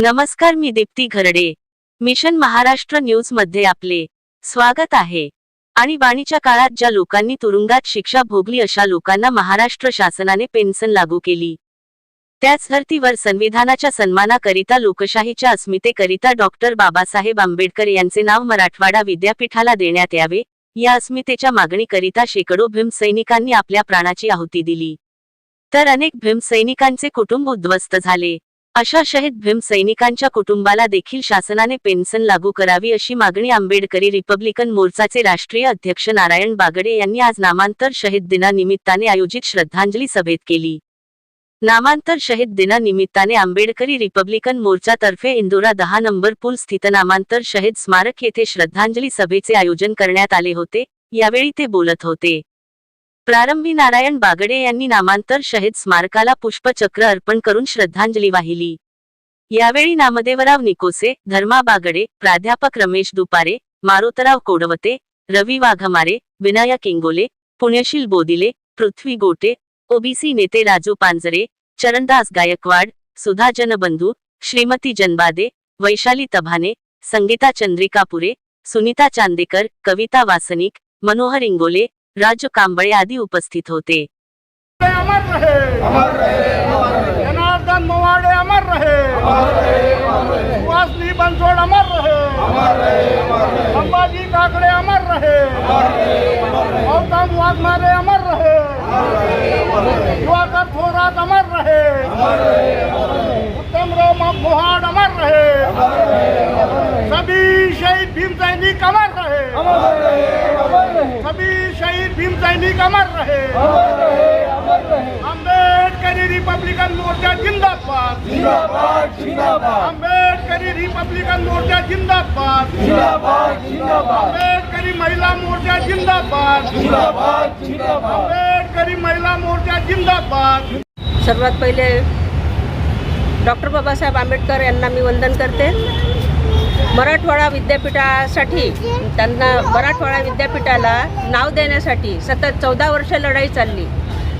नमस्कार मी दीप्ती घरडे. मिशन महाराष्ट्र न्यूजमध्ये आपले स्वागत आहे. आणीबाणीच्या काळात ज्या लोकांनी तुरुंगात शिक्षा भोगली अशा लोकांना महाराष्ट्र शासनाने पेन्शन लागू केली. त्याच धर्तीवर संविधानाच्या सन्मानाकरिता लोकशाहीच्या अस्मितेकरिता डॉक्टर बाबासाहेब आंबेडकर यांचे नाव मराठवाडा विद्यापीठाला देण्यात यावे. या अस्मितेच्या मागणीकरिता शेकडो भीमसैनिकांनी आपल्या प्राणाची आहुती दिली. तर अनेक भीमसैनिकांचे कुटुंब उद्ध्वस्त झाले. अशा शहीद भीमसैनिकांच्या कुटुंबाला देखील शासनाने पेन्शन लागू करावी अशी मागणी आंबेडकरी रिपब्लिकन मोर्चाचे राष्ट्रीय अध्यक्ष नारायण बागडे यांनी आज नामांतर शहीद दिनानिमित्ताने आयोजित श्रद्धांजली सभेत केली. नामांतर शहीद दिनानिमित्ताने आंबेडकरी रिपब्लिकन मोर्चातर्फे इंदोरा दहा नंबर पूल स्थित नामांतर शहीद स्मारक येथे श्रद्धांजली सभेचे आयोजन करण्यात आले होते यावेळी ते बोलत होते. प्रारंभी नारायण बागडे यांनी नामांतर शहीद स्मारकाला पुष्पचक्र अर्पण करून श्रद्धांजली वाहिली. यावेळी नामदेवराव निकोसे धर्मा बागडे प्राध्यापक रमेश दुपारे मारोतराव कोडवते रवी वाघमारे विनायक इंगोले पुण्यशील बोदिले पृथ्वी गोटे ओबीसी नेते राजू पांजरे चरणदास गायकवाड सुधा जनबंधू श्रीमती जनबादे वैशाली तभाने संगीता चंद्रिकापुरे सुनीता चांदेकर कविता वासनिक मनोहर इंगोले राजू कांबळे आदी उपस्थित होते. अमर रहे। जनार्दन मोवाड़े अमर रहे। सुहासनी अमर रहे। काकड़े अमर रहे। वाघमारे अमर रहे। दिवाकर थोरात अमर रहे उत्तमराव मोहाड अमर रहे सभी शहीद भीम सैनिक अमर रहे सभी शहीद भीम सैनिक अमर रहे आंबेडकरी रिपब्लिकन मोर्चा जिंदाबाद। आंबेडकरी रिपब्लिकन मोर्चा जिंदाबाद आंबेडकरी महिला मोर्चा जिंदाबाद. आंबेडकरी महिला मोर्चा जिंदाबाद. सर्वात पहिले डॉक्टर बाबासाहेब आंबेडकर यांना मी वंदन करते. मराठवाडा विद्यापीठासाठी त्यांना मराठवाडा विद्यापीठाला नाव देण्यासाठी सतत चौदा वर्ष लढाई चालली.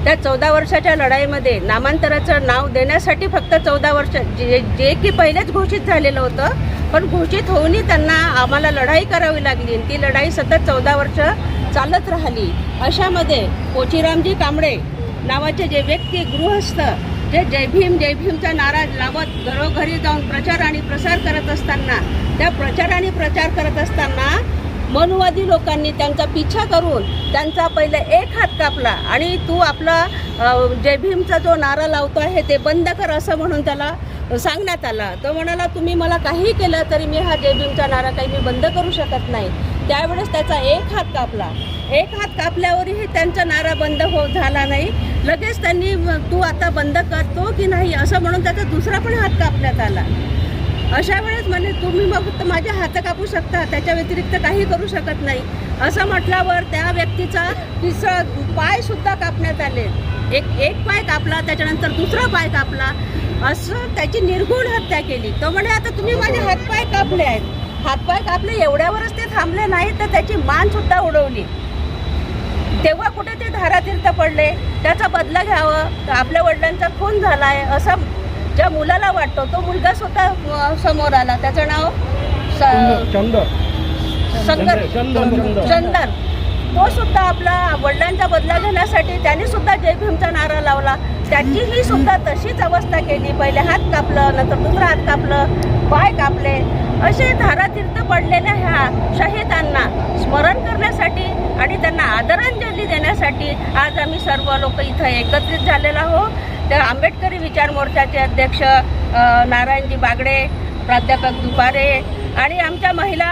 त्या चौदा वर्षाच्या लढाईमध्ये नामांतराचं नाव देण्यासाठी फक्त चौदा वर्ष जे जे की पहिलेच घोषित झालेलं होतं पण घोषित होऊनही त्यांना आम्हाला लढाई करावी लागली आणि ती लढाई सतत चौदा वर्ष चालत राहिली. अशामध्ये कोचीरामजी कांबळे नावाचे जे व्यक्ती गृहस्थ जे जय भीम जय भीमचा नारा लावत घरोघरी जाऊन प्रचार आणि प्रसार करत असताना त्या प्रचार आणि प्रचार करत असताना मनुवादी लोकांनी त्यांचा पिछा करून त्यांचा पहिले एक हात कापला आणि तू आपला जय भीमचा जो नारा लावतो आहे ते बंद कर असं म्हणून त्याला सांगण्यात आला. तो म्हणाला तुम्ही मला काही केलं तरी मी हा जय भीमचा नारा काही मी बंद करू शकत नाही. त्यावेळेस त्याचा एक हात कापला. एक हात कापल्यावरही त्यांचा नारा बंद हो झाला नाही. लगेच त्यांनी तू आता बंद करतो की नाही? असं म्हणून त्याचा दुसरा पण हात कापण्यात आला. अशा वेळेस म्हणे तुम्ही मग फक्त माझे हात कापू शकता त्याच्या व्यतिरिक्त काही करू शकत नाही. असं म्हटल्यावर त्या व्यक्तीचा तिसरा पायसुद्धा कापण्यात आले. एक एक पाय कापला त्याच्यानंतर दुसरा पाय कापला. असं त्याची निर्गुण हत्या केली. तो म्हणे आता तुम्ही माझे हातपाय कापले आहेत. हातपाय कापले एवढ्यावरच ते थांबले नाहीत तर त्याची मानसुद्धा उडवली. तेव्हा कुठे ते धारातीर्थ पडले? त्याचा बदला घ्यावं आपल्या वडिलांचा खून झाला आहे असं ज्या मुलाला वाटतो तो मुलगा स्वतः समोर आला. त्याचं नाव स- शंकर चंदन. तो सुद्धा आपला वडिलांचा बदला घेण्यासाठी त्याने सुद्धा जय भीमचा नारा लावला. त्याचीही सुद्धा तशीच अवस्था केली. पहिले हात कापलं नंतर दुसरा हात कापलं पाय कापले. असे धारातीर्थ पडलेल्या ह्या शहीदांना स्मरण करण्यासाठी आणि त्यांना आदरांजली देण्यासाठी आज आम्ही सर्व लोक इथं एकत्रित झालेलो आहोत. तर आंबेडकरी विचार मोर्चाचे अध्यक्ष नारायणजी बागडे प्राध्यापक दुपारे आणि आमच्या महिला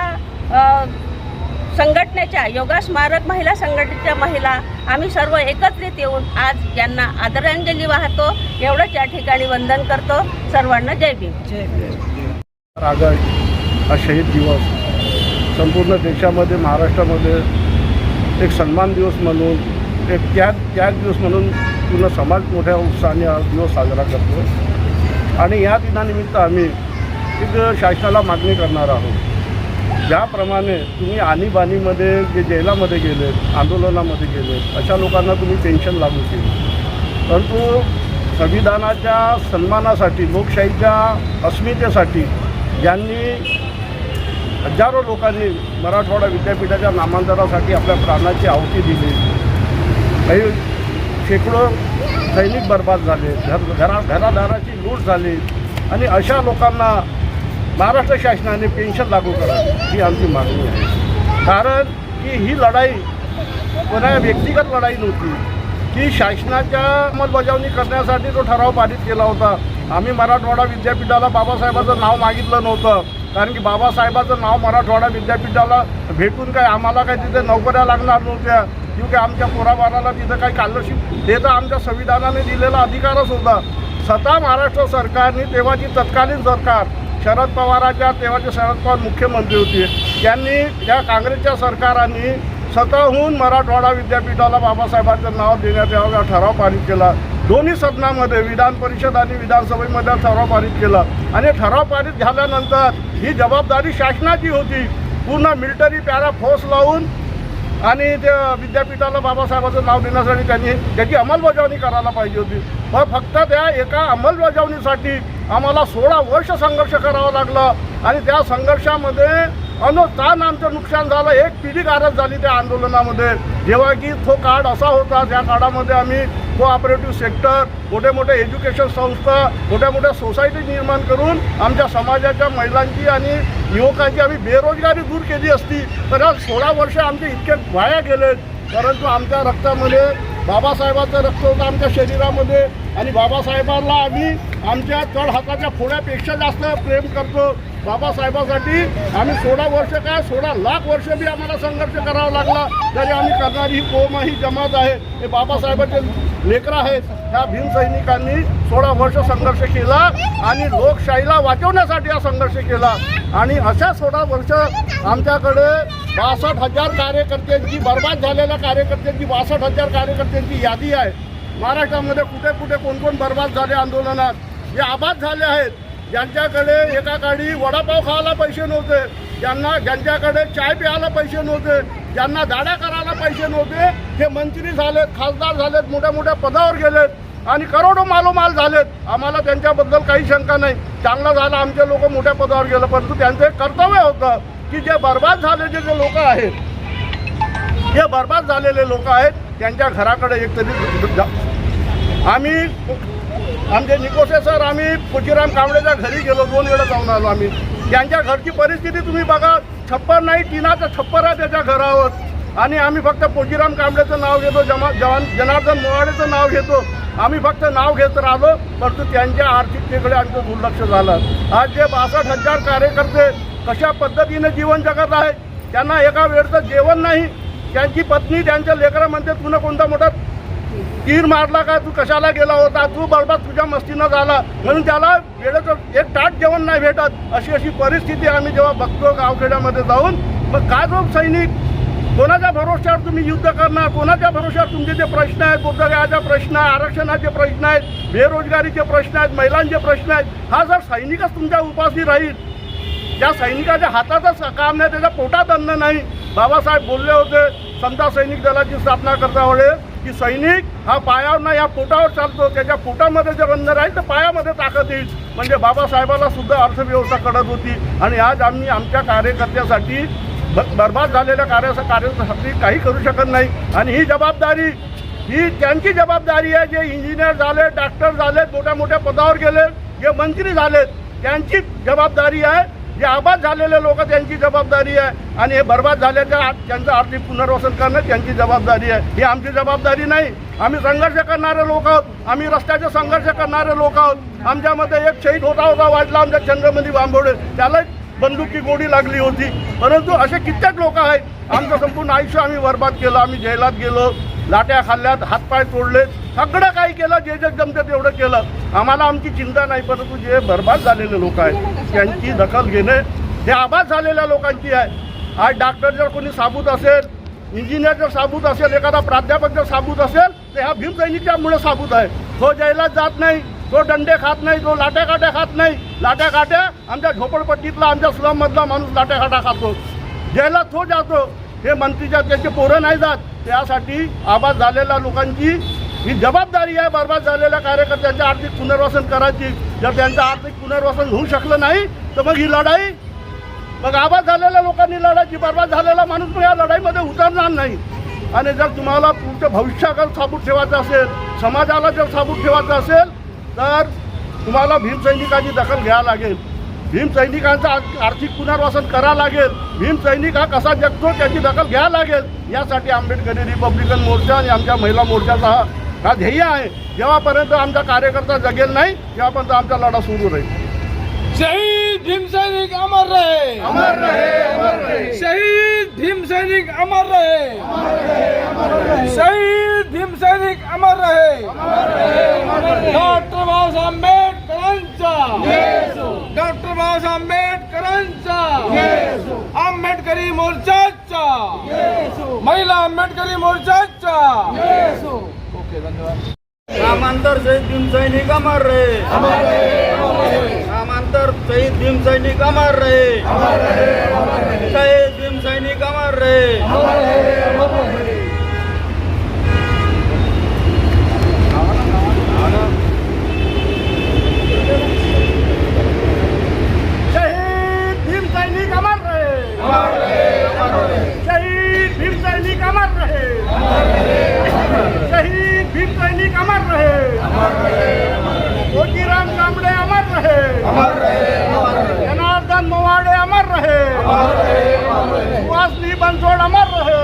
संघटनेच्या योगा स्मारक महिला संघटनेच्या महिला आम्ही सर्व एकत्रित येऊन आज यांना आदरांजली वाहतो. एवढंच या ठिकाणी वंदन करतो. सर्वांना जय भीम. ऑगस्ट हा शहीद दिवस. संपूर्ण देशामध्ये महाराष्ट्रामध्ये एक सन्मान दिवस म्हणून एक त्याग त्याग दिवस म्हणून पूर्ण समाज मोठ्या उत्साहाने हा दिवस साजरा करतो. आणि या दिनानिमित्त आम्ही एक शासनाला मागणी करणार आहोत. ज्याप्रमाणे तुम्ही आणीबाणीमध्ये जे जेलामध्ये गेले आंदोलनामध्ये गेले अशा लोकांना तुम्ही पेन्शन लागू केली. परंतु संविधानाच्या सन्मानासाठी लोकशाहीच्या अस्मितेसाठी ज्यांनी हजारो लोकांनी मराठवाडा विद्यापीठाच्या नामांतरासाठी आपल्या प्राणाची आहुती दिली. काही शेकडो सैनिक बर्बाद झाले. घर घरा घरादाराची लूट झाली. आणि अशा लोकांना महाराष्ट्र शासनाने पेन्शन लागू करा ही आमची मागणी आहे. कारण की ही लढाई कोणा व्यक्तिगत लढाई नव्हती. की शासनाच्या अंमलबजावणी करण्यासाठी तो ठराव पारित केला होता. आम्ही मराठवाडा विद्यापीठाला बाबासाहेबाचं नाव मागितलं नव्हतं. कारण की बाबासाहेबाचं नाव मराठवाडा विद्यापीठाला भेटून काय आम्हाला काय तिथे नोकऱ्या लागणार नव्हत्या. किंवा काय आमच्या पोराबाराला तिथं काही स्कॉलरशिप हे तर आमच्या संविधानाने दिलेला अधिकारच होता. स्वतः महाराष्ट्र सरकारने तेव्हाची तत्कालीन सरकार शरद पवाराच्या तेव्हाचे शरद पवार मुख्यमंत्री होते त्यांनी या काँग्रेसच्या सरकारांनी स्वतःहून मराठवाडा विद्यापीठाला बाबासाहेबांचं नाव देण्यात यावं हा ठराव पारित केला. दोन्ही सदनामध्ये विधान परिषद आणि विधानसभेमध्ये ठराव पारित केला. आणि ठराव पारित झाल्यानंतर ही जबाबदारी शासनाची होती. पूर्ण मिलिटरी पॅरा फोर्स लावून आणि त्या विद्यापीठाला बाबासाहेबाचं नाव देण्यासाठी त्यांनी त्याची अंमलबजावणी करायला पाहिजे होती. पण फक्त त्या एका अंमलबजावणीसाठी आम्हाला सोळा वर्ष संघर्ष करावा लागला. आणि त्या संघर्षामध्ये अनुतान आमचं नुकसान झालं. एक पिढी गारज झाली त्या आंदोलनामध्ये. जेव्हा की तो काळ असा होता त्या काळामध्ये आम्ही कोऑपरेटिव्ह सेक्टर मोठे मोठे एज्युकेशन संस्था मोठ्या मोठ्या सोसायटी निर्माण करून आमच्या समाजाच्या महिलांची आणि युवकांची आम्ही बेरोजगारी दूर केली असती. तर आज सोळा वर्ष आमचे इतके वाया गेलेत. परंतु आमच्या रक्तामध्ये बाबासाहेबाचं रक्त होतं आमच्या शरीरामध्ये. आणि बाबासाहेबांना आम्ही आमच्या तळ हाताच्या फोड्यापेक्षा जास्त प्रेम करतो. बाबासाहेबासाठी आम्ही सोळा वर्ष काय सोळा लाख वर्ष बी आम्हाला संघर्ष करावा लागला. तरी आम्ही करणारी ही कोम ही जमात आहे. हे बाबासाहेबाचे लेकरं आहेत. ह्या भीमसैनिकांनी सोळा वर्ष संघर्ष केला आणि लोकशाहीला वाचवण्यासाठी हा संघर्ष केला. आणि अशा सोळा वर्ष आमच्याकडे बासष्ट हजार कार्यकर्त्यांची बर्बाद झालेल्या कार्यकर्त्यांची बासष्ट हजार कार्यकर्त्यांची यादी आहे. महाराष्ट्रामध्ये कुठे कुठे कोणकोण बर्बाद झाले आंदोलनात जे आबाद झाले आहेत. ज्यांच्याकडे एका काळी वडापाव खायला पैसे नव्हते ज्यांना ज्यांच्याकडे चाय प्यायला पैसे नव्हते ज्यांना दाड्या करायला पैसे नव्हते हे मंत्री झालेत खासदार झालेत मोठ्या मोठ्या पदावर गेलेत आणि करोडो मालोमाल झालेत. आम्हाला त्यांच्याबद्दल काही शंका नाही. चांगलं झालं आमचे लोक मोठ्या पदावर गेलं परंतु त्यांचं एक कर्तव्य होतं की जे बर्बाद झालेले जे लोक आहेत जे बर्बाद झालेले लोक आहेत त्यांच्या घराकडे एकतरी जा- आम्ही आमचे निकोसे सर आम्ही पुजीराम कांबळेच्या घरी गेलो दोन वेळा जाऊन आलो आम्ही. त्यांच्या घरची परिस्थिती तुम्ही बघा छप्पर नाही टिनाचं छप्पर आहे त्याच्या घरावर. आणि आम्ही फक्त पोजीराम कांबळेचं नाव घेतो जमा जवान जनार्दन मोहाडेचं नाव घेतो. आम्ही फक्त नाव घेत राहिलो परंतु त्यांच्या आर्थिकतेकडे आमचं दुर्लक्ष झालं. आज जे बासष्ट हजार कार्यकर्ते कशा पद्धतीने जीवन जगत आहेत त्यांना एका वेळचं जेवण नाही. त्यांची पत्नी त्यांच्या लेकरं म्हणते तुला कोणता मोठा तीर मारला का? तू कशाला गेला होता? तू बरोबर तुझ्या मस्तीनं झाला. म्हणून त्याला वेळेचं एक ताट जेवण नाही भेटत. अशी अशी परिस्थिती आम्ही जेव्हा बघतो गावखेड्यामध्ये जाऊन मग काय जो सैनिक कोणाच्या भरोश्यावर तुम्ही युद्ध करणार? कोणाच्या भरोश्यावर तुमचे जे प्रश्न आहेत पुस्तकाचे प्रश्न आहे आरक्षणाचे प्रश्न आहेत बेरोजगारीचे प्रश्न आहेत महिलांचे प्रश्न आहेत हा जर सैनिकच तुमच्या उपाशी राहील त्या सैनिकाच्या हातातच काम नाही त्याच्या पोटात अन्न नाही. बाबासाहेब बोलले होते समजा सैनिक दलाची स्थापना करता वेळेस की सैनिक हा पायावर नाही या पोटावर चालतो. त्याच्या पोटामध्ये जर अन्न राहील तर पायामध्ये ताकद येईल. म्हणजे बाबासाहेबाला सुद्धा अर्थव्यवस्था कडक होती. आणि आज आम्ही आमच्या कार्यकर्त्यासाठी ब बर्बाद झालेल्या कार्या कार्यासाठी काही करू शकत नाही. आणि ही जबाबदारी ही त्यांची जबाबदारी आहे. जे इंजिनियर झाले डॉक्टर झाले मोठ्या मोठ्या पदावर गेले जे मंत्री झालेत त्यांची जबाबदारी आहे. जे आबाद झालेले लोक त्यांची जबाबदारी आहे. आणि हे बर्बाद झाल्याच्या त्यांचं आर्थिक पुनर्वसन करणं त्यांची जबाबदारी आहे. ही आमची जबाबदारी नाही. आम्ही संघर्ष करणारे लोक आहोत. आम्ही रस्त्याचे संघर्ष करणारे लोक आहोत. आमच्यामध्ये एक शहीद होता होता वाजला आमच्या चंद्रमधी बांबोडे. त्याला बंदुकी गोडी लागली होती. परंतु असे कित्येक लोक आहेत. आमचं संपूर्ण आयुष्य आम्ही बर्बाद केलं. आम्ही जेलात गेलो. लाट्या खाल्ल्यात. हातपाय तोडले सगळं काही केलं. जे जे जमतं तेवढं केलं. आम्हाला आमची चिंता नाही परंतु जे बर्बाद झालेले लोक आहेत त्यांची दखल घेणे हे आबाद झालेल्या लोकांची आहे. आज डॉक्टर जर कोणी साबूत असेल इंजिनियर जर साबूत असेल एखादा प्राध्यापक जर साबूत असेल तर ह्या भीमसैनिकामुळे साबूत आहे. तो जैलात जात नाही तो दंडे खात नाही तो लाट्या काट्या खात नाही. लाट्या काट्या आमच्या झोपडपट्टीतला आमच्या स्लममधला माणूस लाट्या काट्या खातो. जैलात तो जातो. हे मंत्रीच्या त्याचे पोरं नाही जात. त्यासाठी आबाद झालेल्या लोकांची ही जबाबदारी आहे बर्बाद झालेल्या कार्यकर्त्यांचं आर्थिक पुनर्वसन करायची. जर त्यांचं आर्थिक पुनर्वसन होऊ शकलं नाही तर मग ही लढाई मग आबाद झालेल्या लोकांनी लढायची बर्बाद झालेला माणूस मग या लढाईमध्ये उतरणार नाही. आणि जर तुम्हाला तुमच्या भविष्याकडे साबूत ठेवायचं असेल समाजाला जर साबूत ठेवायचं असेल तर तुम्हाला भीमसैनिकाची दखल घ्यावी लागेल. भीमसैनिकांचं आर्थिक पुनर्वसन करावं लागेल. भीमसैनिक हा कसा जगतो त्याची दखल घ्यावी लागेल. यासाठी आंबेडकरी रिपब्लिकन मोर्चा आणि आमच्या महिला मोर्चाचा हा हा ध्येय आहे. जेव्हापर्यंत आमचा कार्यकर्ता जगेल नाही तेव्हापर्यंत आमचा लढा सुरू राहील. शहीद भीम सैनिक अमर रहे. अमर रहे अमर रहे. शहीद भीम सैनिक अमर रहे. शहीद भीम सैनिक अमर रहे. डॉक्टर बाबासाहेब आंबेडकरांचा. डॉक्टर बाबासाहेब आंबेडकरांचा. आंबेडकरी मोर्चाचा. महिला आंबेडकरी मोर्चाचा. ओके धन्यवाद नामांतर शहीद भीम सैनिक अमर रहे नामांतर शहीद भीम सैनिक अमर रहे शहीद भीम सैनिक अमर रहे शहीद भीम सैनिक अमर रहे शहीद भीम सैनिक अमर रहे शहीद भीम सैनिक अमर रहे मोतीराम कांबळे अमर रहे जनार्दन मोवाडे अमर रहे सुहासनी बनसोड अमर रहे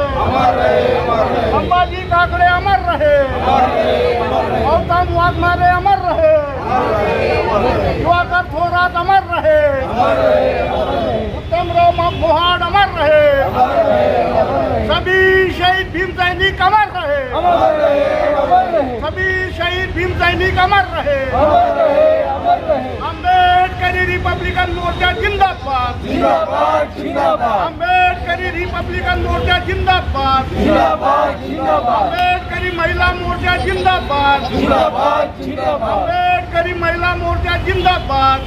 अंबाजी काकडे अमर रहे गौतम वाघमारे अमर रहे। दिवाकर थोरात अमर रहे। उत्तमराव मोहाड अमर रहे। सभी शहीद भीम सैनिक अमर रहे। सभी शहीद भीम सैनिक अमर रहे। अम्बेडकरी रिपब्लिकन मोर्चा जिंदाबाद। अम्बेडकरी रिपब्लिकन मोर्चा जिंदाबाद. अम्बेडकरी महिला मोर्चा जिंदाबाद. अम्बेडकरी महिला मोर्चा जिंदाबाद.